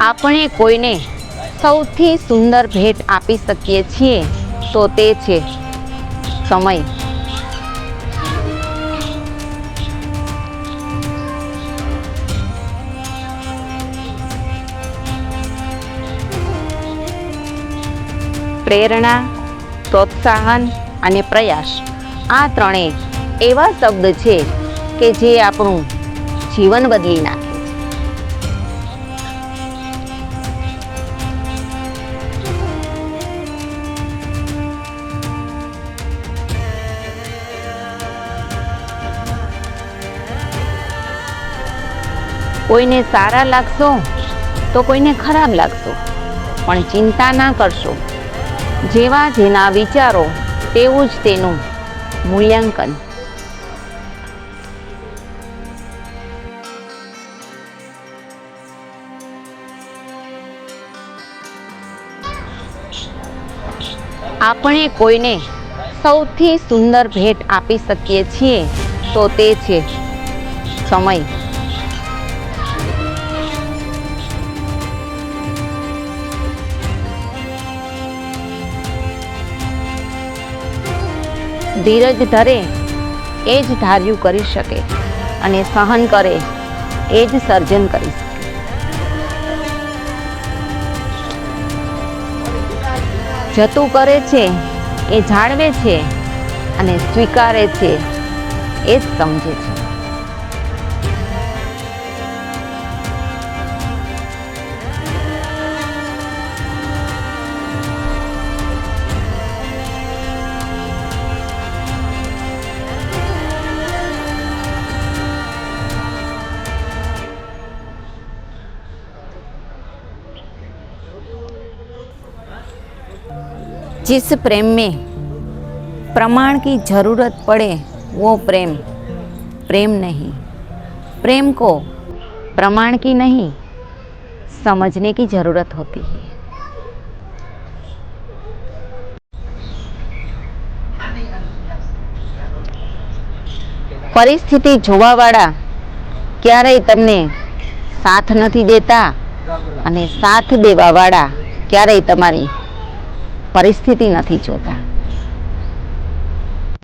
આપણે કોઈને સૌથી સુંદર ભેટ આપી શકીએ છીએ તો તે છે સમય. પ્રેરણા, પ્રોત્સાહન અને પ્રયાસ. આ ત્રણેય એવા શબ્દ છે કે જે આપણું જીવન બદલી નાખે. કોઈને સારા લાગશો, તો કોઈને ખરાબ લાગશો. પણ ચિંતા ના કરશો. જેવા જેના વિચારો, તેવું જ તેનું મૂલ્યાંકન. આપણે કોઈને સૌથી સુંદર ભેટ આપી શકીએ છીએ, તો તે છે સમય. ધીરજ ધરે, એ જ ધાર્યું કરી શકે અને સહન કરે, એ જ સર્જન કરી શકે. જતું કરે છે, એ જાળવે છે અને સ્વીકારે છે, એ જ સમજે છે. जिस प्रेम में प्रमाण की ज़रूरत पड़े वो प्रेम प्रेम नहीं प्रेम को प्रमाण की नहीं समझने की ज़रूरत होती है પરિસ્થિતિ જોવાવાળા ક્યારેય તમને સાથ નથી દેતા અને સાથ દેવાવાળા ક્યારેય તમારી પરિસ્થિતિ નથી જોતા.